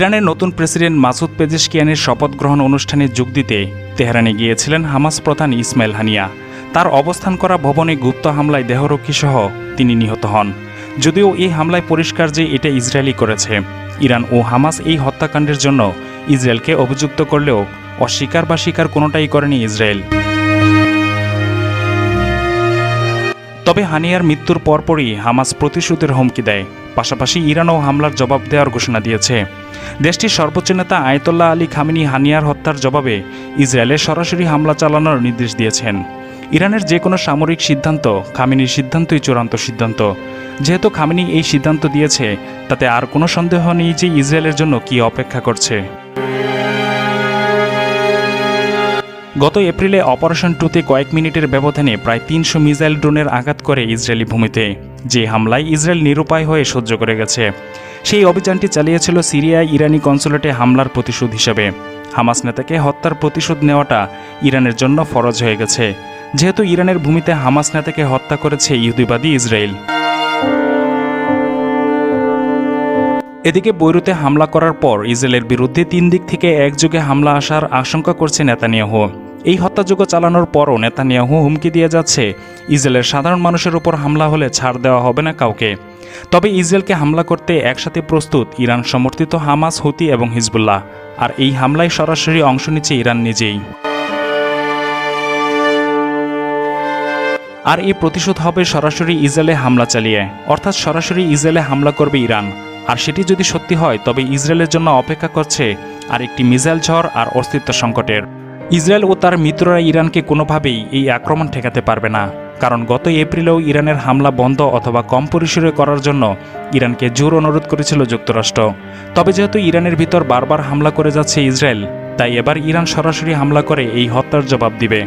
ইরানের নতুন president Masoud পেজেশকিয়ানের শপথ গ্রহণ অনুষ্ঠানে যোগ দিতে তেহরানে গিয়েছিলেন হামাস প্রধান ইসমাইল হানিয়া। তার অবস্থান করা ভবনে গুপ্ত হামলায় দেহরক্ষী সহ তিনি নিহত হন। যদিও এই হামলায় পরিষ্কার যে এটা ইসরায়েলি করেছে, ইরান ও হামাস এই হত্যাকাণ্ডের জন্য ইসরায়েলকে অভিযুক্ত করলেও অস্বীকার বা স্বীকার কোনোটাই করেনি ইসরায়েল। তবে হানিয়ার মৃত্যুর পরপরই হামাস প্রতিশোধের হুমকি দেয়। পাশাপাশি ইরানও হামলার জবাব দেওয়ার ঘোষণা দিয়েছে। দেশটির সর্বোচ্চ নেতা আয়তোল্লাহ আলী খামিনি হানিয়ার হত্যার জবাবে ইসরায়েলে সরাসরি হামলা চালানোর নির্দেশ দিয়েছেন। ইরানের যে কোনো সামরিক সিদ্ধান্ত খামিনির সিদ্ধান্তই চূড়ান্ত সিদ্ধান্ত। যেহেতু খামিনি এই সিদ্ধান্ত দিয়েছে, তাতে আর কোনো সন্দেহ নেই যে ইসরায়েলের জন্য কি অপেক্ষা করছে। গত এপ্রিলে অপারেশন টুতে কয়েক মিনিটের ব্যবধানে প্রায় তিনশো মিসাইল ড্রোনের আঘাত করে ইসরায়েলি ভূমিতে। যে হামলায় ইসরায়েল নিরুপায় হয়ে সহ্য করে গেছে। সেই অভিযানটি চালিয়েছিল সিরিয়ায় ইরানি কনসুলেটে হামলার প্রতিশোধ হিসেবে। হামাস নেতাকে হত্যার প্রতিশোধ নেওয়াটা ইরানের জন্য ফরজ হয়ে গেছে। যেহেতু ইরানের ভূমিতে হামাস নেতাকে হত্যা করেছে ইহুদিবাদী ইসরায়েল। এদিকে বৈরুতে হামলা করার পর ইসরায়েলের বিরুদ্ধে তিন দিক থেকে একযোগে হামলা আসার আশঙ্কা করছে নেতানিয়াহু। এই হত্যাযোগ্য চালানোর পরও নেতানিয়াহু হুমকি দিয়ে যাচ্ছে। ইসরায়েলের সাধারণ মানুষের উপর হামলা হলে ছাড় দেওয়া হবে না কাউকে। তবে ইসরায়েলকে হামলা করতে একসাথে প্রস্তুত ইরান সমর্থিত হামাস, হুতি এবং হিজবুল্লাহ। আর এই হামলায় সরাসরি অংশ নিচ্ছে ইরান নিজেই। আর এই প্রতিশোধ হবে সরাসরি ইসরায়েলে হামলা চালিয়ে। অর্থাৎ সরাসরি ইসরায়েলে হামলা করবে ইরান। আর সেটি যদি সত্যি হয়, তবে ইসরায়েলের জন্য অপেক্ষা করছে আর একটি মিসাইল ঝড় আর অস্তিত্ব সংকটের। ইসরায়েল ও তার মিত্ররা ইরানকে কোনোভাবেই এই আক্রমণ ঠেকাতে পারবে না, কারণ গত এপ্রিলেও ইরানের হামলা বন্ধ অথবা কম পরিসরে করার জন্য ইরানকে জোর অনুরোধ করেছিল যুক্তরাষ্ট্র। তবে যেহেতু ইরানের ভিতর বারবার হামলা করে যাচ্ছে ইসরায়েল, তাই এবার ইরান সরাসরি হামলা করে এই হত্যার জবাব দিবে।